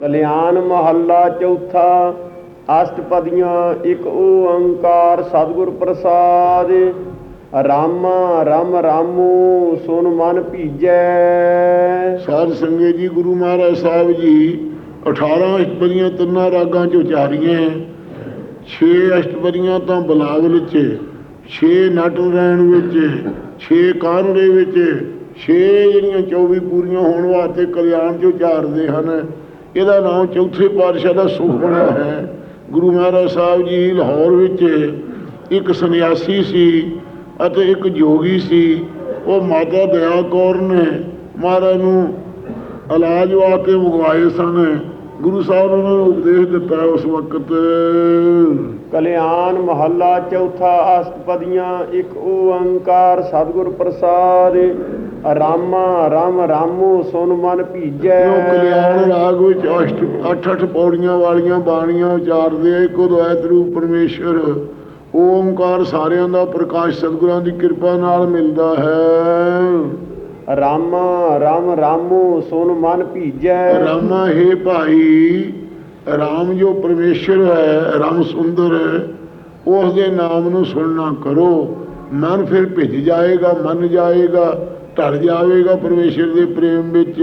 ਕਲਿਆਣ ਮਹੱਲਾ ਚੌਥਾ, ਅਸ਼ਟਪਦੀਆਂ ਇੱਕ ਓੰਕਾਰ ਸਤਿਗੁਰ ਪ੍ਰਸਾਦ। ਰਾਮ ਰਾਮ, ਰਾਮੂ ਸੁਨ ਮਨ ਭੀਜੈ। ਸਾਧ ਸੰਗਤ ਜੀ, ਗੁਰੂ ਮਹਾਰਾਜ ਸਾਹਿਬ ਜੀ 18 ਅਸ਼ਟਪਦੀਆਂ ਤਿੰਨਾਂ ਰਾਗਾਂ ਚ ਉਚਾਰੀਆਂ 6 ਅਸ਼ਟਪਦੀਆਂ ਤਾਂ ਬਲਾਵਲ ਵਿੱਚ 6 ਨਟ ਰਹਿਣ ਵਿੱਚ 6 ਕਾਨੜੇ ਵਿੱਚ 6 ਜਿਹੜੀਆਂ 24 ਪੂਰੀਆਂ ਹੋਣ ਵਾਸਤੇ ਕਲਿਆਣ ਚ ਉਚਾਰਦੇ ਹਨ। ਇਹਦਾ ਨਾਮ ਚੌਥੇ ਪਾਤਸ਼ਾਹ ਦਾ ਸੁਖਮਣਾ ਹੈ। ਗੁਰੂ ਮਹਾਰਾਜ ਸਾਹਿਬ ਜੀ ਲਾਹੌਰ ਵਿੱਚ ਇੱਕ ਸੰਨਿਆਸੀ ਸੀ ਅਤੇ ਇੱਕ ਜੋਗੀ ਸੀ। ਉਹ ਮਾਤਾ ਦਇਆ ਕੌਰ ਨੇ ਮਹਾਰਾਜ ਨੂੰ ਇਲਾਜ ਵਾ ਕੇ ਮੰਗਵਾਏ ਸਨ। ਗੁਰੂ ਸਾਹਿਬ ਨੇ ਉਹਨਾਂ ਨੂੰ ਉਪਦੇਸ਼ ਦਿੱਤਾ ਉਸ ਵਕਤ। ਕਲਿਆਣ ਮਹੱਲਾ ਚੌਥਾ ਅਸ਼ਟਪਦੀਆਂ ਇੱਕ ਓੰਕਾਰ ਸਤਿਗੁਰ ਪ੍ਰਸਾਦ। ਰਾਮ ਰਾਮ ਰਾਮੂ ਸੁਨ ਮਨ ਭੀਜੈ। ਜੋ ਕਲਿਆਣ ਰਾਗ ਵਿੱਚ ਅਸ਼ਟ ਅੱਠ ਅੱਠ ਪੌੜੀਆਂ ਵਾਲੀਆਂ ਬਾਣੀਆਂ ਉਚਾਰਦੇ ਆ ਇੱਕੋ ਦੁਆਇਤ ਰੂਪ ਪਰਮੇਸ਼ਰ। ਓਮਕਾਰ ਸਾਰਿਆਂ ਦਾ ਪ੍ਰਕਾਸ਼ ਸਤਿਗੁਰਾਂ ਦੀ ਕਿਰਪਾ ਨਾਲ ਮਿਲਦਾ ਹੈ। ਰਾਮ ਰਾਮ ਰਾਮੂ ਸੁਨ ਮਨ ਭੀਜੈ। ਰਾਮਾ ਹੈ ਭਾਈ ਰਾਮ ਜੋ ਪਰਮੇਸ਼ਰ ਹੈ ਰਾਮ ਸੁੰਦਰ ਹੈ ਉਸ ਦੇ ਨਾਮ ਨੂੰ ਸੁਣਨਾ ਕਰੋ। ਮਨ ਫਿਰ ਭਿੱਜ ਜਾਏਗਾ ਮੰਨ ਜਾਏਗਾ ਢਲ ਜਾਵੇਗਾ ਪਰਮੇਸ਼ਰ ਦੇ ਪ੍ਰੇਮ ਵਿੱਚ।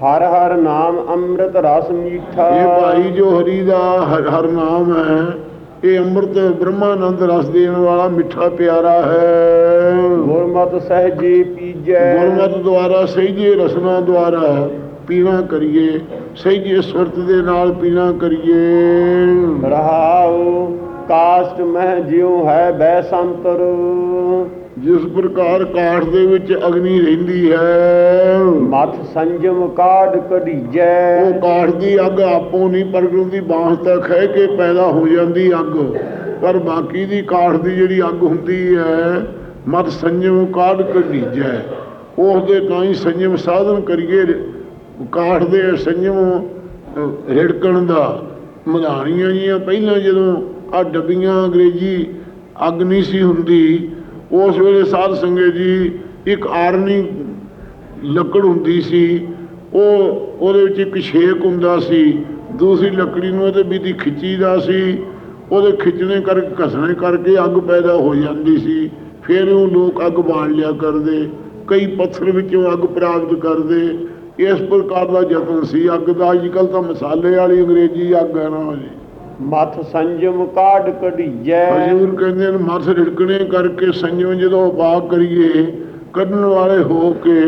ਹਰ ਹਰ ਨਾਮ ਅੰਮ੍ਰਿਤ ਰਸ ਮੀਠਾ। ਇਹ ਭਾਈ ਜੋ ਹਰੀ ਦਾ ਹਰ ਹਰ ਨਾਮ ਹੈ ਇਹ ਅੰਮ੍ਰਿਤ ਬ੍ਰਹਮਾਨੰਦ ਰਸ ਦੇਣ ਵਾਲਾ ਮਿੱਠਾ ਪਿਆਰਾ ਹੈ। ਗੁਰਮਤਿ ਸਹਜੇ ਪੀਜੈ। ਗੁਰਮਤਿ ਦੁਆਰਾ ਸਹਿਜੇ ਰਸਨਾ ਦੁਆਰਾ ਪੀਣਾ ਕਰੀਏ। ਸਹਿਜੇ ਸੁਰਤ ਦੇ ਨਾਲ ਪੀਣਾ ਕਰੀਏ। ਰਹਾਉ ਕਾਸ਼ਟ ਮਹਿ ਜਿਉ ਹੈ ਬੈ ਸੰਤਰ ਜਿਸ ਪ੍ਰਕਾਰ ਕਾਠ ਦੇ ਵਿੱਚ ਅਗਨੀ ਰਹਿੰਦੀ ਹੈ ਮਥ ਸੰਜਮ ਕਾਢ ਕਢੀਜੈ। ਉਹ ਕਾਠ ਦੀ ਅੱਗ ਆਪੋਂ ਨਹੀਂ ਪ੍ਰਗਟ ਹੁੰਦੀ ਬਾਂਸ ਤੱਕ ਹੈ ਕਿ ਪੈਦਾ ਹੋ ਜਾਂਦੀ ਅੱਗ। ਪਰ ਬਾਕੀ ਦੀ ਕਾਠ ਦੀ ਜਿਹੜੀ ਅੱਗ ਹੁੰਦੀ ਹੈ ਮਤ ਸੰਜਮ ਕਾਢ ਕਢੀਜੈ। ਉਸ ਦੇ ਹੀ ਸੰਜਮ ਸਾਧਨ ਕਰੀਏ ਕਾਠ ਦੇ ਸੰਜਮ ਰਿੜਕਣ ਦਾ। ਮਧਾਣੀਆਂ ਜੀਆਂ ਪਹਿਲਾਂ ਜਦੋਂ ਆ ਡੱਬੀਆਂ ਅੰਗਰੇਜ਼ੀ ਅੱਗ ਨਹੀਂ ਸੀ ਹੁੰਦੀ ਉਸ ਵੇਲੇ ਸਾਧ ਸੰਗਤ ਜੀ ਇੱਕ ਆਰਨੀ ਲੱਕੜ ਹੁੰਦੀ ਸੀ, ਉਹ ਉਹਦੇ ਵਿੱਚ ਇੱਕ ਛੇਕ ਹੁੰਦਾ ਸੀ, ਦੂਸਰੀ ਲੱਕੜੀ ਨੂੰ ਉਹਦੇ ਵਿੱਚ ਖਿੱਚੀਦਾ ਸੀ, ਉਹਦੇ ਖਿੱਚਣੇ ਕਰਕੇ ਘਸਣੇ ਕਰਕੇ ਅੱਗ ਪੈਦਾ ਹੋ ਜਾਂਦੀ ਸੀ, ਫਿਰ ਉਹ ਲੋਕ ਅੱਗ ਬਾਲ ਲਿਆ ਕਰਦੇ, ਕਈ ਪੱਥਰ ਵਿੱਚੋਂ ਅੱਗ ਪ੍ਰਾਪਤ ਕਰਦੇ, ਇਸ ਪ੍ਰਕਾਰ ਦਾ ਯਤਨ ਸੀ। ਅੱਗ ਦਾ ਅੱਜ ਕੱਲ੍ਹ ਤਾਂ ਮਸਾਲੇ ਵਾਲੀ ਅੰਗਰੇਜ਼ੀ ਅੱਗ ਹੈ ਨਾ ਜੀ। ਮਥ ਸੰਜਮ ਕਾਢ ਕਢੀਜੈ ਹਜ਼ੂਰ ਕਹਿੰਦੇ ਨੇ ਮੱਥ ਰਿੜਕਣੇ ਕਰਕੇ ਸੰਜਮ ਜਦੋਂ ਉਪਾਅ ਕਰੀਏ ਕੱਢਣ ਵਾਲੇ ਹੋ ਕੇ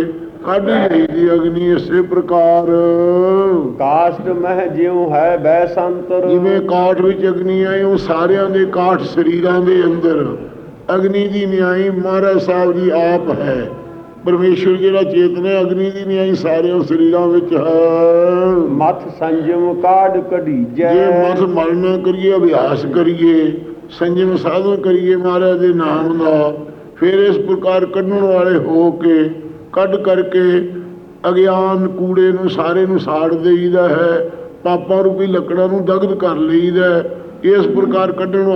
ਕੱਢ ਲਈ ਦੀ ਅਗਨੀ ਇਸੇ ਪ੍ਰਕਾਰ। ਕਾਸ਼ਟ ਮਹਿ ਜਿਉ ਹੈ ਬੈ ਸੰਤਰ ਜਿਵੇਂ ਕਾਠ ਵਿੱਚ ਅਗਨੀ ਆਈ ਉਹ ਸਾਰਿਆਂ ਦੇ ਕਾਠ ਸਰੀਰਾਂ ਦੇ ਅੰਦਰ। ਅਗਨੀ ਦੀ ਨਿਆਈ ਮਹਾਰਾਜ ਸਾਹਿਬ ਜੀ ਆਪ ਹੈ। ਪਰਮੇਸ਼ਰ ਜਿਹੜਾ ਚੇਤਨ ਅਗਨੀ ਦੀ ਨਿਆਈ ਸਾਰਿਆਂ ਸਰੀਰਾਂ ਵਿੱਚ ਹੈ ਮਥ ਸੰਜਮ ਕਾਢ ਕਢੀਜੈ ਜੇ ਮਨ ਮਰਨਾ ਕਰੀਏ ਅਭਿਆਸ ਕਰੀਏ ਸੰਜਮ ਸਾਧਨ ਕਰੀਏ ਮਹਾਰਾਜ ਦੇ ਨਾਮ ਦਾ ਫਿਰ ਇਸ ਪ੍ਰਕਾਰ ਕੱਢਣ ਵਾਲੇ ਹੋ ਕੇ ਕੱਢ ਕਰਕੇ ਅਗਿਆਨ ਕੂੜੇ ਨੂੰ ਸਾਰੇ ਨੂੰ ਸਾੜ ਦੇਈਦਾ ਹੈ ਪਾਪਾਂ ਰੂਪੀ ਲੱਕੜਾਂ ਨੂੰ ਦਗਧ ਕਰ ਲਈਦਾ। ਇਸ ਪ੍ਰਕਾਰ ਕੱਢਣ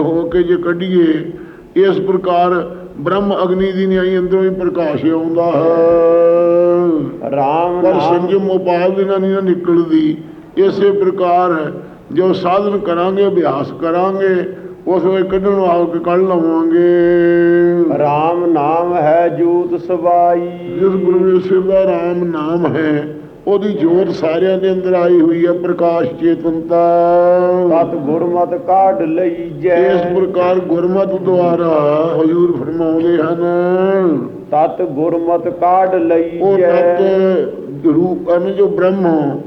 ਹੋ ਕੇ ਜੇ ਕੱਢੀਏ ਇਸ ਪ੍ਰਕਾਰ ਬ੍ਰਹਮ ਅਗਨੀ ਦੀ ਨਿਆਈ ਅੰਦਰੋਂ ਹੀ ਪ੍ਰਕਾਸ਼ ਆਉਂਦਾ ਹੈ। ਰਾਮ ਪਰ ਸੰਜਮ ਉਪਾਅ ਬਿਨਾਂ ਨਹੀਂ ਨਿਕਲਦੀ। ਇਸੇ ਪ੍ਰਕਾਰ ਜੋ ਸਾਧਨ ਕਰਾਂਗੇ ਅਭਿਆਸ ਕਰਾਂਗੇ ਉਸ ਵੇਲੇ ਕੱਢਣ ਆ ਕੇ ਕੱਢ ਲਵਾਂਗੇ। ਰਾਮ ਨਾਮ ਹੈ ਜੂਤ ਸਵਾਈ। ਜਿਸ ਗੁਰੂ ਦਾ ਰਾਮ ਨਾਮ ਹੈ। ਉਹਦੀ ਜੋਤ ਸਾਰਿਆਂ ਦੇ ਅੰਦਰ ਆਈ ਹੋਈ ਹੈ ਪ੍ਰਕਾਸ਼ ਚੇਤਨਤਾ। ਸਤ ਗੁਰਮਤ ਕਾਢ ਲਈਜੈ ਇਸ ਪ੍ਰਕਾਰ ਗੁਰਮਤਿ ਦੁਆਰਾ ਹਜ਼ੂਰ ਫਰਮਾਉਂਦੇ ਹਨ। ਤਤ ਗੁਰਮਤ ਕਾਢ ਉਹ ਲਈਜੈ ਤਤ ਰੂਪ ਅਨ ਜੋ ਬ੍ਰਹਮ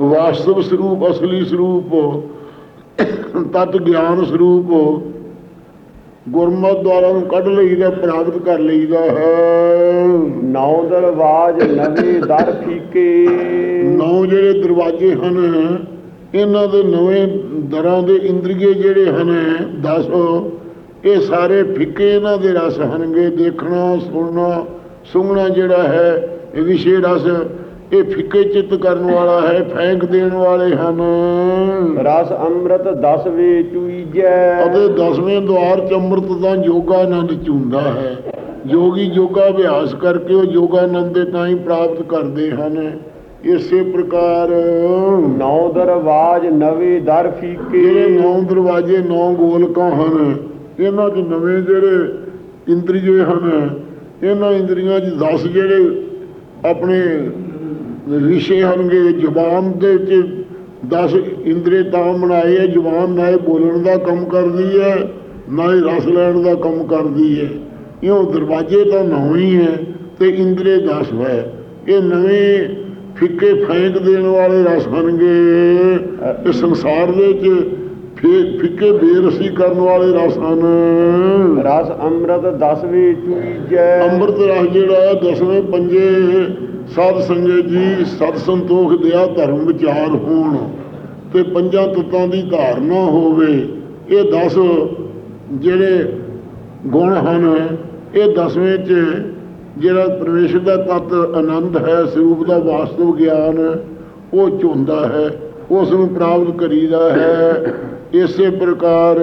ਵਾਸਤਵ ਸਰੂਪ ਅਸਲੀ ਸਰੂਪ ਤਤ ਗਿਆਨ ਸਰੂਪ ਗੁਰਮਤਿ ਦੁਆਰਾ ਨੂੰ ਕੱਢ ਲਈਦਾ ਪ੍ਰਾਪਤ ਕਰ ਲਈਦਾ ਹੈ। ਨੌ ਦਰਵਾਜ ਨਵੇਂ ਦਰ ਫੀਕੇ। ਨੌ ਜਿਹੜੇ ਦਰਵਾਜ਼ੇ ਹਨ ਇਹਨਾਂ ਦੇ ਨਵੇਂ ਦਰਾਂ ਦੇ ਇੰਦਰੀਏ ਜਿਹੜੇ ਹਨ 10 ਇਹ ਸਾਰੇ ਫਿੱਕੇ ਇਹਨਾਂ ਦੇ ਰਸ ਹਨਗੇ ਦੇਖਣਾ ਸੁਣਨਾ ਸੁਣਨਾ ਜਿਹੜਾ ਹੈ ਇਹ ਵਿਸ਼ੇ ਰਸ ਇਹ ਫਿੱਕੇ ਚਿੱਤ ਕਰਨ ਵਾਲਾ ਹੈ ਫੈਂਕ ਦੇਣ ਵਾਲੇ ਹਨ। ਰਸ ਅੰਮ੍ਰਿਤ ਦਸ ਵੇ ਚੂਈਜੈ। ਅਤੇ ਦਸਵੇਂ ਦੁਆਰ ਚ ਅੰਮ੍ਰਿਤ ਦਾ ਯੋਗਾ ਆਨੰਦ ਚੁੰਦਾ ਹੈ। ਯੋਗੀ ਯੋਗਾ ਅਭਿਆਸ ਕਰਕੇ ਉਹ ਯੋਗਾ ਆਨੰਦ ਦੇ ਤਾਂ ਹੀ ਪ੍ਰਾਪਤ ਕਰਦੇ ਹਨ। ਇਸੇ ਪ੍ਰਕਾਰ ਨੌ ਦਰਵਾਜ ਨਵੇਂ ਦਰ ਫੀਕੇ। ਜਿਹੜੇ ਨੌ ਦਰਵਾਜ਼ੇ ਨੌ ਗੋਲਕਾਂ ਹਨ ਇਹਨਾਂ 'ਚ ਨਵੇਂ ਜਿਹੜੇ ਇੰਦਰੀਏ ਹਨ ਇਹਨਾਂ ਇੰਦਰੀਆਂ 'ਚ 10 ਜਿਹੜੇ ਆਪਣੇ ਰਿਸ਼ੇ ਹਨਗੇ ਜ਼ੁਬਾਨ ਦੇ ਵਿੱਚ 10 ਇੰਦਰੀ ਤਾਂ ਬਣਾਏ ਹੈ ਜ਼ੁਬਾਨ ਨਾ ਇਹ ਬੋਲਣ ਦਾ ਕੰਮ ਕਰਦੀ ਹੈ ਨਾ ਹੀ ਰਸ ਲੈਣ ਦਾ ਕੰਮ ਕਰਦੀ ਹੈ। ਇਹ ਦਰਵਾਜ਼ੇ ਤਾਂ ਨੌ ਹੀ ਹੈ ਤੇ ਇੰਦਰੀ 10 ਹੈ। ਇਹ ਨਵੇਂ ਫਿੱਕੇ ਫੈਂਕ ਦੇਣ ਵਾਲੇ ਰਸ ਹਨਗੇ। ਇਹ ਸੰਸਾਰ ਦੇ ਵਿੱਚ ਫੇ- ਫਿੱਕੇ ਬੇਰਸੀ ਕਰਨ ਵਾਲੇ ਰਸ ਹਨ। ਰਸ ਅੰਮ੍ਰਿਤ ਦਸਵੇਂ ਚੂਈਜੈ ਅੰਮ੍ਰਿਤ ਰਸ ਜਿਹੜਾ ਦਸਵੇਂ ਪੰਜੇ ਸਾਧ ਸੰਗਤ ਜੀ ਸਤ ਸੰਤੋਖ ਦਿਆ ਧਰਮ ਵਿਚਾਰ ਹੋਣ ਤੇ ਪੰਜਾਂ ਤੱਤਾਂ ਦੀ ਧਾਰਨਾ ਹੋਵੇ ਇਹ 10 ਜਿਹੜੇ ਗੁਣ ਹਨ ਇਹ ਦਸਵੇਂ ਚ ਜਿਹੜਾ ਪਰਮੇਸ਼ਰ ਦਾ ਤਤ ਆਨੰਦ ਹੈ ਸਰੂਪ ਦਾ ਵਾਸਤਵ ਗਿਆਨ ਉਹ ਝੁੰਦਾ ਹੈ ਉਸ ਨੂੰ ਪ੍ਰਾਪਤ ਕਰੀਦਾ ਹੈ। ਇਸੇ ਪ੍ਰਕਾਰ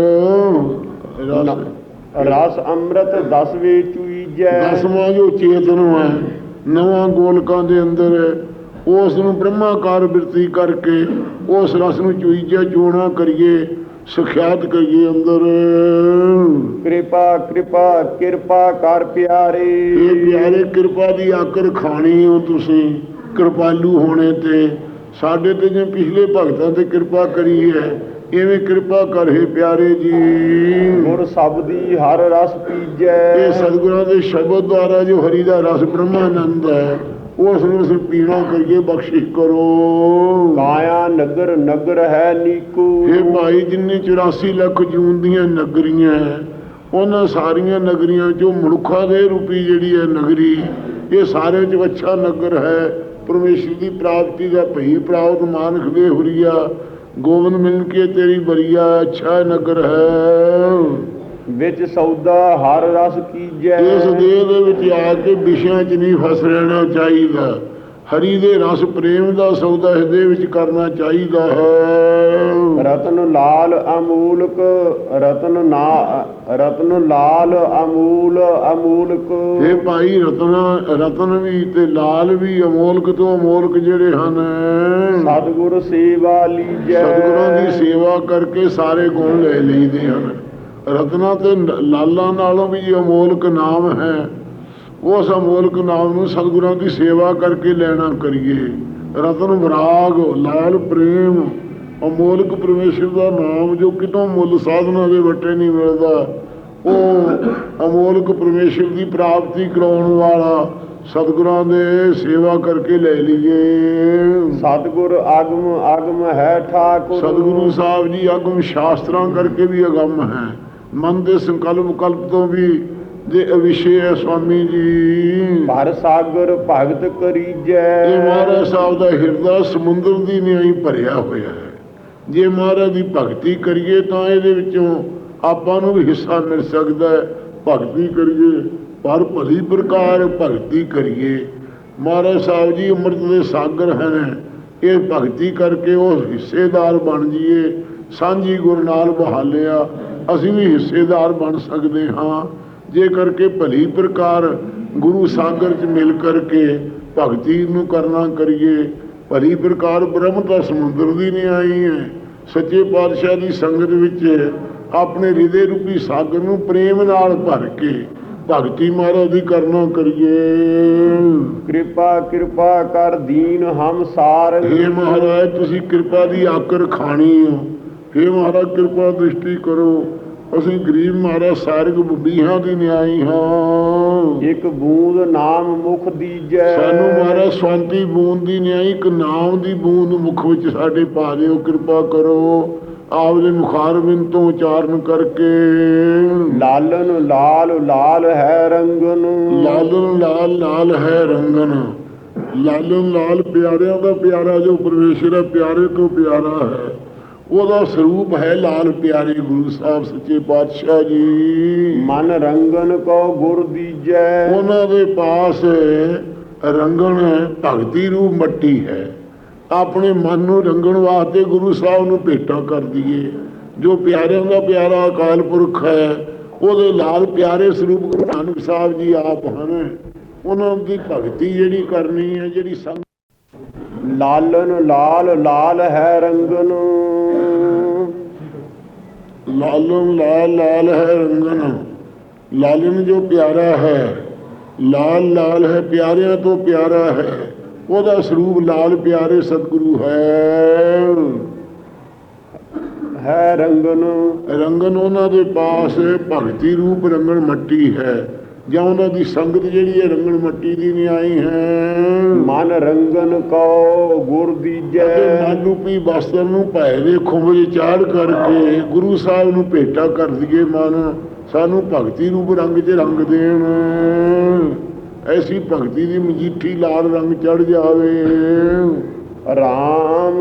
ਰਸ ਅੰਮ੍ਰਿਤ ਦਸਵੇਂ ਚੂਈਜੈ ਦਸਵਾਂ ਜੋ ਚੇਤਨ ਹੈ ਨਵਾਂ ਗੋਲਕਾਂ ਦੇ ਅੰਦਰ ਉਸ ਨੂੰ ਬ੍ਰਹਮਾਕਾਰ ਬਿਰਤੀ ਕਰਕੇ ਉਸ ਰਸ ਨੂੰ ਚੂਈਜਾ ਚੋਣਾ ਕਰੀਏ ਸੁਖਿਆਤ ਕਰੀਏ ਅੰਦਰ। ਕਿਰਪਾ ਕਿਰਪਾ ਕਿਰਪਾ ਕਰ ਪਿਆਰੇ। ਇਹ ਪਿਆਰੇ ਕਿਰਪਾ ਦੀ ਆਕਰ ਖਾਣੀ ਹੋ ਤੁਸੀਂ ਕਿਰਪਾਲੂ ਹੋਣੇ ਤੇ। ਸਾਡੇ ਤੇ ਜਿਵੇਂ ਪਿਛਲੇ ਭਗਤਾਂ ਤੇ ਕਿਰਪਾ ਕਰੀ ਹੈ ਇਵੇਂ ਕਿਰਪਾ ਕਰੇ ਪਿਆਰੇ ਜੀ। ਗੁਰ ਸਬਦੀ ਹਰ ਰਸ ਪੀਜੈ। ਇਹ ਸਤਿਗੁਰਾਂ ਦੇ ਸ਼ਬਦ ਦੁਆਰਾ ਜੋ ਹਰੀ ਦਾ ਰਸ ਬ੍ਰਹਮਾਨੰਦ ਹੈ ਉਸ ਨੂੰ ਅਸੀਂ ਪੀਣਾ ਕਰੀਏ ਬਖਸ਼ਿਸ਼ ਕਰੋ। ਕਾਇਆ ਨਗਰ ਨਗਰ ਹੈ ਨੀਕੂ। ਇਹ ਭਾਈ ਜਿੰਨੇ 84 ਲੱਖ ਜੂਨ ਦੀਆਂ ਨਗਰੀਆਂ ਹੈ, ਉਹਨਾਂ ਸਾਰੀਆਂ ਨਗਰੀਆਂ ਚੋਂ ਮਨੁੱਖਾਂ ਦੇ ਰੂਪੀ ਜਿਹੜੀ ਹੈ ਨਗਰੀ ਇਹ ਸਾਰੇ ਚ ਅੱਛਾ ਨਗਰ ਹੈ। ਪਰਮੇਸ਼ਰ ਦੀ ਪ੍ਰਾਪਤੀ ਦਾ ਭਈ ਪ੍ਰਾਪਤ ਮਾਨਖ ਦੇ ਹੁਰੀਆ ਗੋਬਿੰਦ ਮਿਲ ਕੇ ਤੇਰੀ ਬਰੀਆ ਅੱਛਾ ਨਗਰ ਹੈ। ਵਿੱਚ ਸੌਦਾ ਹਰ ਰਸ ਕੀਜੈ। ਇਸ ਦੇਹ ਦੇ ਵਿੱਚ ਆ ਕੇ ਵਿਸ਼ਿਆਂ 'ਚ ਨਹੀਂ ਫਸ ਰਹਿਣਾ ਚਾਹੀਦਾ। ਹਰੀ ਦੇ ਰਸ ਪ੍ਰੇਮ ਦਾ ਸੌਦਾ ਇਸ ਦੇ ਵਿੱਚ ਕਰਨਾ ਚਾਹੀਦਾ ਹੈ। ਰਤਨ ਲਾਲ ਅਮੂਲਕ ਰਤਨ ਨਾ ਰਤਨ ਲਾਲ ਅਮੂਲ ਅਮੂਲਕ। ਇਹ ਭਾਈ ਰਤਨ ਰਤਨ ਵੀ ਤੇ ਲਾਲ ਵੀ ਅਮੋਲਕ ਤੋਂ ਅਮੋਲਕ ਜਿਹੜੇ ਹਨ। ਸਤਿਗੁਰ ਸੇਵਾ ਲੀਜੈ। ਸਤਿਗੁਰਾਂ ਦੀ ਸੇਵਾ ਕਰਕੇ ਸਾਰੇ ਗੁਣ ਲੈ ਲਈਦੇ ਹਨ। ਰਤਨਾ ਤੇ ਲਾਲਾਂ ਨਾਲੋਂ ਵੀ ਅਮੋਲਕ ਨਾਮ ਹੈ। ਉਸ ਅਮੋਲਕ ਨਾਮ ਨੂੰ ਸਤਿਗੁਰਾਂ ਦੀ ਸੇਵਾ ਕਰਕੇ ਲੈਣਾ ਕਰੀਏ। ਰਤਨ ਵਿਰਾਗ ਲਾਲ ਪ੍ਰੇਮ। ਅਮੋਲਕ ਪਰਮੇਸ਼ਰ ਦਾ ਨਾਮ ਜੋ ਕਿਤੋਂ ਮੁੱਲ ਸਾਧਨਾ ਦੇ ਵੱਟੇ ਨਹੀਂ ਮਿਲਦਾ। ਉਹ ਅਮੋਲਕ ਪਰਮੇਸ਼ਰ ਦੀ ਪ੍ਰਾਪਤੀ ਕਰਾਉਣ ਵਾਲਾ ਸਤਿਗੁਰਾਂ ਦੇ ਸੇਵਾ ਕਰਕੇ ਲੈ ਲਈਏ। ਸਤਿਗੁਰ ਆਗਮ ਆਗਮ ਹੈ ਠਾਕੁਰ। ਸਤਿਗੁਰੂ ਸਾਹਿਬ ਜੀ ਅਗਮ ਸ਼ਾਸਤਰਾਂ ਕਰਕੇ ਵੀ ਅਗੰਮ ਹੈ। ਮਨ ਦੇ ਸੰਕਲਪ ਕਲਪ ਤੋਂ ਵੀ ਜੇ ਅਵਿਸ਼ੇ ਸਵਾਮੀ ਜੀ। ਭਰ ਸਾਗਰ ਭਗਤ ਕਰੀਜੈ। ਇਹ ਮਹਾਰਾਜ ਸਾਹਿਬ ਦਾ ਹਿਰਦਾ ਸਮੁੰਦਰ ਦੀ ਨਿਆਈ ਭਰਿਆ ਹੋਇਆ ਹੈ। ਜੇ ਮਹਾਰਾਜ ਦੀ ਭਗਤੀ ਕਰੀਏ ਤਾਂ ਇਹਦੇ ਵਿੱਚੋਂ ਆਪਾਂ ਨੂੰ ਵੀ ਹਿੱਸਾ ਮਿਲ ਸਕਦਾ ਹੈ। ਭਗਤੀ ਕਰੀਏ ਪਰ ਭਲੀ ਪ੍ਰਕਾਰ ਭਗਤੀ ਕਰੀਏ। ਮਹਾਰਾਜ ਸਾਹਿਬ ਜੀ ਅੰਮ੍ਰਿਤ ਦੇ ਸਾਗਰ ਹਨ। ਇਹ ਭਗਤੀ ਕਰਕੇ ਉਹ ਹਿੱਸੇਦਾਰ ਬਣ ਜਾਈਏ। ਸਾਂਝੀ ਗੁਰ ਨਾਲ ਬਹਾਲਿਆ ਅਸੀਂ ਵੀ ਹਿੱਸੇਦਾਰ ਬਣ ਸਕਦੇ ਹਾਂ। ਜੇ ਕਰਕੇ ਭਲੀ ਪ੍ਰਕਾਰ ਗੁਰੂ ਸਾਗਰ ਚ ਮਿਲ ਕਰਕੇ ਭਗਤੀ ਨੂੰ ਕਰਨਾ ਕਰੀਏ ਭਲੀ ਪ੍ਰਕਾਰ ਬ੍ਰਹਮ ਦਾ ਸਮੁੰਦਰ ਦੀ ਨਹੀਂ ਆਈ ਹੈ। ਸੱਚੇ ਪਾਤਸ਼ਾਹ ਦੀ ਸੰਗਤ ਵਿੱਚ ਆਪਣੇ ਹਿਰਦੇ ਰੂਪੀ ਸਾਗਰ ਨੂੰ ਪ੍ਰੇਮ ਨਾਲ ਭਰ ਕੇ ਭਗਤੀ ਮਹਾਰਾਜ ਦੀ ਕਰਨਾ ਕਰੀਏ। ਕਿਰਪਾ ਕਿਰਪਾ ਕਰ ਦੀਨ ਹਮ ਸਾਰ हे ਮਹਾਰਾਜ ਤੁਸੀਂ ਕਿਰਪਾ ਦੀ ਆਕਰ ਖਾਣੀ ਹੋ हे ਮਹਾਰਾਜ ਕਿਰਪਾ ਦ੍ਰਿਸ਼ਟੀ ਕਰੋ। ਅਸੀਂ ਗਰੀਬ ਮਹਾਰਾਜ ਸਾਰਿਕ ਬੁੱਢੀਆਂ ਦੀ ਨਿਆਈ ਹਾਂ। ਇੱਕ ਬੂੰਦ ਨਾਮ ਮੁਖ ਦੀਜੈ। ਸਾਨੂੰ ਮਹਾਰਾਜ ਸ਼ਾਂਤੀ ਬੂੰਦ ਦੀ ਨਿਆਈ ਇੱਕ ਨਾਮ ਦੀ ਬੂੰਦ ਮੁਖ ਵਿੱਚ ਸਾਡੇ ਪਾ ਦਿਓ ਕਿਰਪਾ ਕਰੋ। ਆਪ ਦੇ ਮੁਖਾਰਬਿੰਦ ਤੋਂ ਉਚਾਰਨ ਕਰਕੇ। ਲਾਲਨ ਲਾਲ ਲਾਲ ਹੈ ਰੰਗਨ। ਲਾਲਨ ਲਾਲ ਲਾਲ ਹੈ ਰੰਗਨ। ਲਾਲਨ ਲਾਲ ਪਿਆਰਿਆਂ ਦਾ ਪਿਆਰਾ ਜੋ ਪਰਮੇਸ਼ਰ ਹੈ ਪਿਆਰੇ ਤੋਂ ਪਿਆਰਾ ਹੈ। ਉਹਦਾ ਸਰੂਪ ਹੈ ਲਾਲ ਪਿਆਰੇ ਗੁਰੂ ਸਾਹਿਬ ਸੱਚੇ ਪਾਤਸ਼ਾਹ ਜੀ। ਮਨ ਰੰਗਨ ਕੋ ਗੁਰ ਦੀਜੈ। ਉਹਨਾਂ ਦੇ ਪਾਸ ਰੰਗਣ ਭਗਤੀ ਰੂਪ ਮੱਟੀ ਹੈ। ਆਪਣੇ ਮਨ ਨੂੰ ਰੰਗਣ ਵਾਸਤੇ ਗੁਰੂ ਸਾਹਿਬ ਨੂੰ ਭੇਟਾ ਕਰ ਦਈਏ। ਜੋ ਪਿਆਰਿਆਂ ਦਾ ਪਿਆਰਾ ਅਕਾਲ ਪੁਰਖ ਹੈ ਉਹਦੇ ਲਾਲ ਪਿਆਰੇ ਸਰੂਪ ਗੁਰੂ ਨਾਨਕ ਸਾਹਿਬ ਜੀ ਆਪ ਹਨ। ਉਹਨਾਂ ਦੀ ਭਗਤੀ ਜਿਹੜੀ ਕਰਨੀ ਹੈ ਜਿਹੜੀ ਸੰਗ ਲਾਲਨ ਲਾਲ ਲਾਲ ਹੈ ਰੰਗਨ। ਲਾਲਮ ਲਾਲ ਲਾਲ ਹੈ ਰੰਗਨ। ਲਾਲਨ ਜੋ ਪਿਆਰਾ ਹੈ ਲਾਲ ਲਾਲ ਹੈ ਪਿਆਰਿਆਂ ਤੋਂ ਪਿਆਰਾ ਹੈ। ਉਹਦਾ ਸਰੂਪ ਲਾਲ ਪਿਆਰੇ ਸਤਿਗੁਰੂ ਹੈ। ਹੈ ਰੰਗਨ। ਰੰਗਨ ਉਹਨਾਂ ਦੇ ਪਾਸ ਭਗਤੀ ਰੂਪ ਰੰਗਣ ਮੱਟੀ ਹੈ। ਜਾਂ ਉਹਨਾਂ ਦੀ ਸੰਗਤ ਜਿਹੜੀ ਹੈ ਰੰਗਣ ਮੱਟੀ ਦੀ ਨਹੀਂ ਆਈ ਹੈ। ਮਨ ਰੰਗਨ ਕਉ ਗੁਰ ਦੀਜੈ। ਮਨ ਰੂਪੀ ਵਸਤਰ ਨੂੰ ਭੈ ਦੇ 'ਚ ਚਾੜ ਕਰਕੇ ਗੁਰੂ ਸਾਹਿਬ ਨੂੰ ਭੇਟਾ ਕਰ ਦਈਏ ਮਨ ਸਾਨੂੰ ਭਗਤੀ ਰੂਪ ਰੰਗ 'ਚ ਰੰਗ ਦੇਣ। ਐਸੀ ਭਗਤੀ ਦੀ ਮਜੀਠੀ ਲਾਲ ਰੰਗ ਚੜ ਜਾਵੇ। ਰਾਮ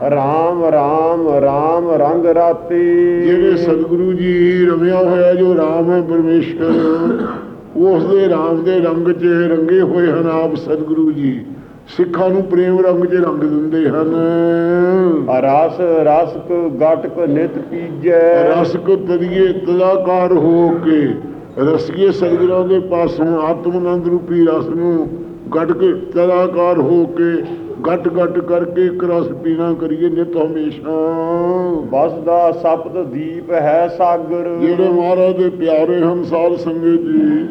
ਰਾਮ ਰਾਮ ਰਾਮ ਰੰਗ ਰਾਤੀ। ਜਿਹੜੇ ਸਤਿਗੁਰੂ ਜੀ ਰਮਿਆ ਹੋਇਆ ਜੋ ਰਾਮ ਹੈ ਪਰਮੇਸ਼ਰ ਉਸ ਦੇ ਰਾਮ ਦੇ ਰੰਗ 'ਚ ਰੰਗੇ ਹੋਏ ਹਨ ਆਪ ਸਤਿਗੁਰੂ ਜੀ। ਸਿੱਖਾਂ ਨੂੰ ਪ੍ਰੇਮ ਰੰਗ 'ਚ ਰੰਗ ਦਿੰਦੇ ਹਨ। ਰਸ ਰਸਕ ਗਟਕ ਨਿਤ ਪੀਜੈ। ਰਸਕ ਤਰੀਏ ਤਲਾਕਾਰ ਹੋ ਕੇ ਰਸੀਏ ਸਤਿਗੁਰਾਂ ਦੇ ਪਾਸੋਂ ਆਤਮਨੰਦ ਰੂਪੀ ਰਸ ਨੂੰ ਗੜ ਕੇ ਤਲਾਕਾਰ ਹੋ ਕੇ ਗਟ ਗਟ ਕਰਕੇ ਇੱਕ ਰਸ ਪੀਣਾ ਕਰੀਏ ਨਿਤ ਹਮੇਸ਼ਾ। ਬਸਦਾ ਸਪਤ ਦੀਪ ਹੈ ਸਾਗਰ। ਜਿਹੜੇ ਮਹਾਰਾਜ ਦੇ ਪਿਆਰੇ ਹਨ ਸਾਧ ਸੰਗਤ ਜੀ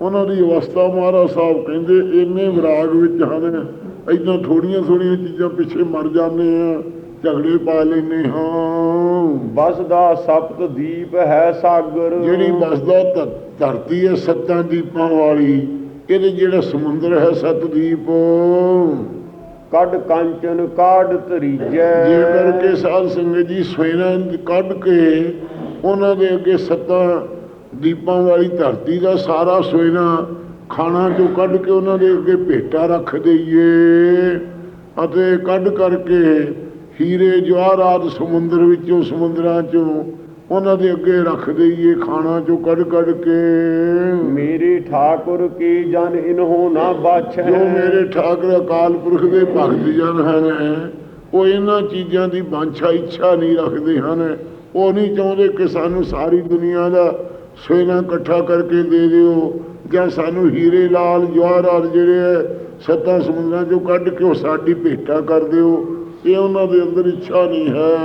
ਉਹਨਾਂ ਦੀ ਅਵਸਥਾ ਮਹਾਰਾਜ ਸਾਹਿਬ ਕਹਿੰਦੇ ਇੰਨੇ ਵਿਰਾਗ ਵਿੱਚ ਹਨ ਇਦਾਂ ਥੋੜੀਆਂ ਥੋੜੀਆਂ ਚੀਜ਼ਾਂ ਪਿੱਛੇ ਮਰ ਜਾਂਦੇ ਆ ਝਗੜੇ ਪਾ ਲੈਨੇ ਹਾਂ। ਬਸਦਾ ਸਪਤ ਦੀਪ ਹੈ ਸਾਗਰ। ਜਿਹੜੀ ਵਸਦਾ ਧ- ਧਰਤੀ ਹੈ ਸੱਤਾਂ ਦੀਪਾਂ ਵਾਲੀ ਇਹਦੇ ਜਿਹੜਾ ਸਮੁੰਦਰ ਹੈ ਸਤਦੀਪ ਕੱਢ ਕੰਚਨ ਕਾਢ ਤਰੀਜੈ ਜੇ ਕਰਕੇ ਸਾਧ ਸੰਗਤ ਜੀ ਸਵੇਨਾ ਕੱਢ ਕੇ ਉਹਨਾਂ ਦੇ ਅੱਗੇ ਸੱਤਾਂ ਦੀਪਾਂ ਵਾਲੀ ਧਰਤੀ ਦਾ ਸਾਰਾ ਸਵੇਨਾ ਖਾਣਾ ਚੋਂ ਕੱਢ ਕੇ ਉਹਨਾਂ ਦੇ ਅੱਗੇ ਭੇਟਾ ਰੱਖ ਦਈਏ ਅਤੇ ਕੱਢ ਕਰਕੇ ਹੀਰੇ ਜਵਾਹਰਾਤ ਸਮੁੰਦਰ ਵਿੱਚੋਂ ਸਮੁੰਦਰਾਂ ਚੋਂ ਉਹਨਾਂ ਦੇ ਅੱਗੇ ਰੱਖ ਦਈਏ ਖਾਣਾ ਚੋਂ ਕੱਢ ਕੱਢ ਕੇ। ਮੇਰੇ ਠਾਕੁਰ ਕੀ ਜਨ ਇਨਹੋ ਨਾ ਬਾਛੈ? ਜੋ ਮੇਰੇ ਠਾਕਰ ਅਕਾਲ ਪੁਰਖ ਦੇ ਭਗਤ ਜਨ ਹਨ ਉਹ ਇਹਨਾਂ ਚੀਜ਼ਾਂ ਦੀ ਬਾਂਛਾ ਇੱਛਾ ਨਹੀਂ ਰੱਖਦੇ ਹਨ। ਉਹ ਨਹੀਂ ਚਾਹੁੰਦੇ ਕਿ ਸਾਨੂੰ ਸਾਰੀ ਦੁਨੀਆ ਦਾ ਸੋਨਾ ਇਕੱਠਾ ਕਰਕੇ ਦੇ ਦਿਓ ਜਾਂ ਸਾਨੂੰ ਹੀਰੇ ਲਾਲ ਜਵਾਹਰਾਤ ਜਿਹੜੇ ਹੈ ਸੱਤਾਂ ਸਮੁੰਦਰਾਂ ਚੋਂ ਕੱਢ ਕੇ ਉਹ ਸਾਡੀ ਭੇਟਾ ਕਰ ਦਿਓ। ਇਹ ਉਹਨਾਂ ਦੇ ਅੰਦਰ ਇੱਛਾ ਨਹੀਂ ਹੈ।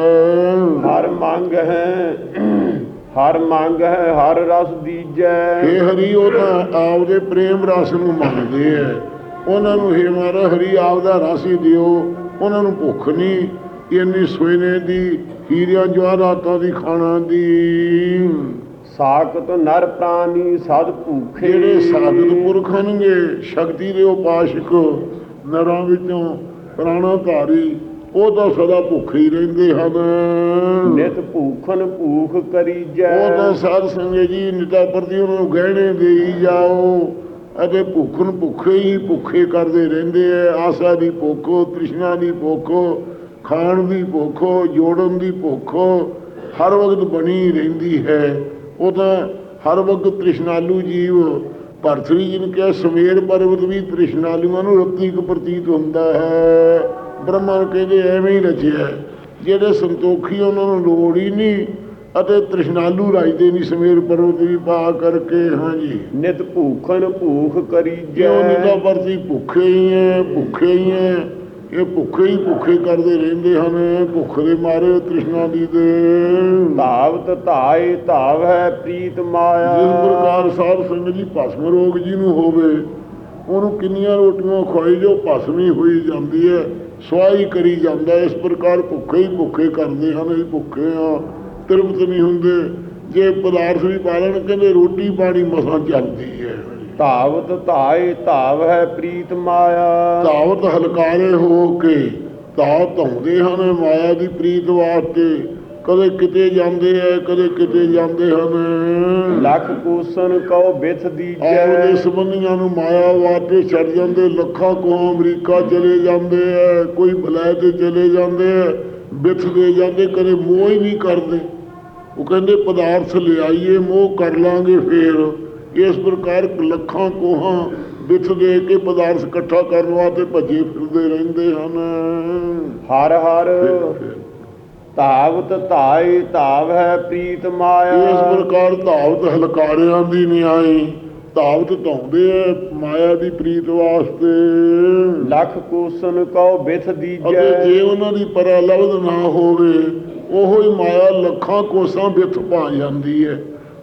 ਹਰ ਮੰਗ ਹੈ ਹਰ ਮੰਗ ਹੈ ਹਰ ਰਸ ਦੀਜੈ ਹੇ ਹਰੀ ਉਹ ਤਾਂ ਆਪਦੇ ਪ੍ਰੇਮ ਰਸ ਨੂੰ ਮੰਗਦੇ ਐ। ਉਹਨਾਂ ਨੂੰ ਹੇ ਮਾਰਾ ਹਰੀ ਆਪਦਾ ਰਸ ਹੀ ਦਿਓ। ਉਹਨਾਂ ਨੂੰ ਭੁੱਖ ਨਹੀਂ ਇੰਨੀ ਸੋਨੇ ਦੀ ਹੀਰਿਆਂ ਜਵਾਹਰਾਤਾਂ ਦੀ ਖਾਣਾ ਦੀ। ਸਾਖਤ ਨਰ ਪ੍ਰਾਨੀ ਸਦ ਭੂਖੇ। ਜਿਹੜੇ ਸਾਧੂ ਪੁਰਖ ਹਨਗੇ ਸ਼ਕਤੀ ਦੇ ਉਪਾਸ਼ਕ ਨਰਾਂ ਵਿੱਚੋਂ ਪ੍ਰਾਣਾ ਧਾਰੀ ਉਹ ਤਾਂ ਸਦਾ ਭੁੱਖੇ ਹੀ ਰਹਿੰਦੇ ਹਨ। ਨਿਤ ਭੂਖਨ ਭੂਖ ਕਰੀਜੈ ਉਹ ਤਾਂ ਸਾਧ ਸੰਗਤ ਜੀ ਨਿਤਾ ਪ੍ਰਤੀ ਉਹਨਾਂ ਨੂੰ ਗਹਿਣੇ ਦੇਈ ਜਾਓ ਅਤੇ ਭੁੱਖਣ ਭੁੱਖੇ ਹੀ ਭੁੱਖੇ ਕਰਦੇ ਰਹਿੰਦੇ ਐ। ਆਸਾ ਦੀ ਭੁੱਖ ਤ੍ਰਿਸ਼ਨਾ ਦੀ ਭੁੱਖ ਖਾਣ ਦੀ ਭੁੱਖ ਜੋੜਨ ਦੀ ਭੁੱਖ ਹਰ ਵਕਤ ਬਣੀ ਰਹਿੰਦੀ ਹੈ। ਉਹ ਤਾਂ ਹਰ ਵਕਤ ਤ੍ਰਿਸ਼ਨਾਲੂ ਜੀਵ ਭਰਤਰੀ ਜੀ ਨੇ ਕਿਹਾ ਸਮੇਰ ਪਰਵਤ ਵੀ ਤ੍ਰਿਸ਼ਨਾਲੂਆਂ ਨੂੰ ਰਤੀਕ ਪ੍ਰਤੀਤ ਹੁੰਦਾ ਹੈ। ਬ੍ਰਹਮਾ ਕਹਿੰਦੇ ਐਵੇਂ ਹੀ ਰਚਿਆ। ਜਿਹੜੇ ਸੰਤੋਖੀ ਉਹਨਾਂ ਨੂੰ ਲੋੜ ਹੀ ਨਹੀਂ ਅਤੇ ਤ੍ਰਿਸ਼ਨਾਲੂ ਰਾਜਦੇ ਨਹੀਂ ਸਮੇਰ ਪਰਵਤ ਵੀ ਪਾ ਕਰਕੇ ਹਾਂਜੀ। ਨਿਤ ਭੂਖਨ ਭੂਖ ਕਰੀਜੈ। ਕਿਉਂ ਨਿਦਾ ਵਰਤੀ ਭੁੱਖੇ ਹੀ ਐ ਭੁੱਖੇ ਹੀ ਐ। ਇਹ ਭੁੱਖੇ ਹੀ ਭੁੱਖੇ ਕਰਦੇ ਰਹਿੰਦੇ ਹਨ ਭੁੱਖ ਦੇ ਮਾਰੇ ਤ੍ਰਿਸ਼ਨਾ ਦੀ ਦੇ। ਧਾਵਤ ਧਾਏ ਧਾਵ ਹੈ ਪ੍ਰੀਤ ਮਾਇਆ। ਜਿਸ ਪ੍ਰਕਾਰ ਸਾਧ ਸੰਗਤ ਜੀ ਭਸਮ ਰੋਗ ਜੀ ਨੂੰ ਹੋਵੇ ਉਹਨੂੰ ਕਿੰਨੀਆਂ ਰੋਟੀਆਂ ਖਵਾਈ ਜੋ ਭਸਮ ਹੋਈ ਜਾਂਦੀ ਹੈ। ਸਵਾਈ ਕਰੀ ਜਾਂਦਾ। ਇਸ ਪ੍ਰਕਾਰ ਭੁੱਖੇ ਹੀ ਭੁੱਖੇ ਕਰਦੇ ਹਨ ਅਸੀਂ ਭੁੱਖੇ ਆ ਤ੍ਰਿਪਤ ਨਹੀਂ ਹੁੰਦੇ। ਜੇ ਪਦਾਰਥ ਵੀ ਪਾਲਣ ਕਹਿੰਦੇ ਰੋਟੀ ਪਾਣੀ ਮਸਾਂ ਚੱਲਦੀ ਹੈ। ਧਾਵਤ ਧਾਏ ਧਾਵ ਹੈ ਪ੍ਰੀਤ ਮਾਇਆ। ਧਾਵਤ ਹਲਕਾਰੇ ਹੋ ਕੇ ਧਾਵ ਧਾਉਂਦੇ ਹਨ ਮਾਇਆ ਦੀ ਪ੍ਰੀਤ ਵਾਸਤੇ। ਕਦੇ ਕਿਤੇ ਜਾਂਦੇ ਐ ਕਦੇ ਕਿਤੇ ਜਾਂਦੇ ਹਨ। ਲਖ ਕੂਸਨ ਕਉ ਬਿਥ ਦੀਜੈ। ਆਪਦੇ ਸੰਬੰਧੀਆਂ ਨੂੰ ਮਾਇਆ ਵਾਸਤੇ ਛੱਡ ਜਾਂਦੇ ਲੱਖਾਂ ਕੋ ਅਮਰੀਕਾ ਚਲੇ ਜਾਂਦੇ ਐ ਕੋਈ ਬਲਾਇ ਤੇ ਚਲੇ ਜਾਂਦੇ ਐ ਬਿਥ ਦੇ ਜਾਂਦੇ ਕਦੇ ਮੋਹ ਹੀ ਨਹੀਂ ਕਰਦੇ। ਉਹ ਕਹਿੰਦੇ ਪਦਾਰਥ ਲਿਆਈਏ ਮੋਹ ਕਰ ਲਾਂਗੇ ਫੇਰ। ਇਸ ਪ੍ਰਕਾਰ ਲੱਖਾਂ ਕੋਹਾਂ ਬਿਥ ਦੇ ਕੇ ਪਦਾਰਥ ਇਕੱਠਾ ਕਰਨ ਵਾਸਤੇ ਭੱਜੇ ਫਿਰਦੇ ਰਹਿੰਦੇ ਹਨ। ਹਰ ਹਰ ਧਾਵਤ ਧਾਏ ਧਾਵ ਹੈ ਪ੍ਰੀਤ ਮਾਇਆ। ਇਸ ਪ੍ਰਕਾਰ ਧਾਵਤ ਹਲਕਾਰਿਆਂ ਦੀ ਨਿਆਈ ਧਾਵਤ ਧਾਉਂਦੇ ਆ ਮਾਇਆ ਦੀ ਪ੍ਰੀਤ ਵਾਸਤੇ। ਲਖ ਕੋਸਨ ਕਉ ਬਿਥ ਅਤੇ ਦੀਜੈ ਜੇ ਉਹਨਾਂ ਦੀ ਪਰਲਬਧ ਨਾ ਹੋਵੇ ਉਹੋ ਹੀ ਮਾਇਆ ਲੱਖਾਂ ਕੋਸਾਂ ਵਿੱਚ ਪਾ ਜਾਂਦੀ ਹੈ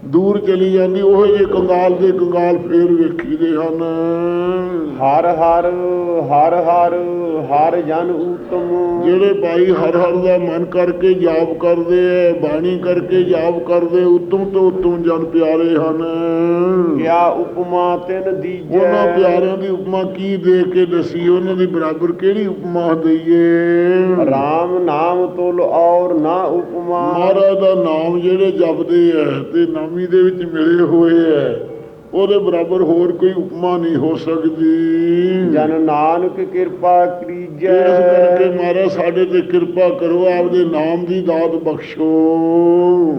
ਦੂਰ ਚਲੀ ਜਾਂਦੀ ਉਹ ਜੇ ਕੰਗਾਲ ਦੇ ਕੰਗਾਲ ਫੇਰ ਵੇਖੀਦੇ ਹਨ। ਹਰ ਹਰ ਹਰ ਹਰ ਹਰ ਜਨ ਊਤਮ। ਜਿਹੜੇ ਭਾਈ ਹਰ ਹਰ ਦਾ ਮਨ ਕਰਕੇ ਜਾਪ ਕਰਦੇ ਐ ਬਾਣੀ ਕਰਕੇ ਜਾਪ ਕਰਦੇ ਉਤਮ ਤੋਂ ਉਤਮ ਜਨ ਪਿਆਰੇ ਹਨ। ਕਿਆ ਉਪਮਾ ਤਿਨ ਦੀਜੈ। ਉਹਨਾਂ ਪਿਆਰਿਆਂ ਦੀ ਉਪਮਾ ਕੀ ਦੇ ਕੇ ਦਸੀ ਉਹਨਾਂ ਦੀ ਬਰਾਬਰ ਕਿਹੜੀ ਉਪਮਾ ਦਈਏ? ਰਾਮ ਨਾਮ ਤੁਲ ਔਰ ਨਾ ਉਪਮਾ। ਮਹਾਰਾਜ ਦਾ ਨਾਮ ਜਿਹੜੇ ਜਪਦੇ ਐ ਤੇ ਨਾਮੀ ਦੇ ਵਿੱਚ ਮਿਲੇ ਹੋਏ ਐ। ਉਹਦੇ ਬਰਾਬਰ ਹੋਰ ਕੋਈ ਉਪਮਾ ਨਹੀਂ ਹੋ ਸਕਦੀ। ਜਨ ਨਾਨਕ ਕਿਰਪਾ ਇਸ ਕਰਕੇ ਕਰੀਜੈ ਮਹਾਰਾਜ ਸਾਡੇ ਤੇ ਕਿਰਪਾ ਕਰੋ ਆਪਦੇ ਨਾਮ ਦੀ ਦਾਤ ਬਖਸ਼ੋ।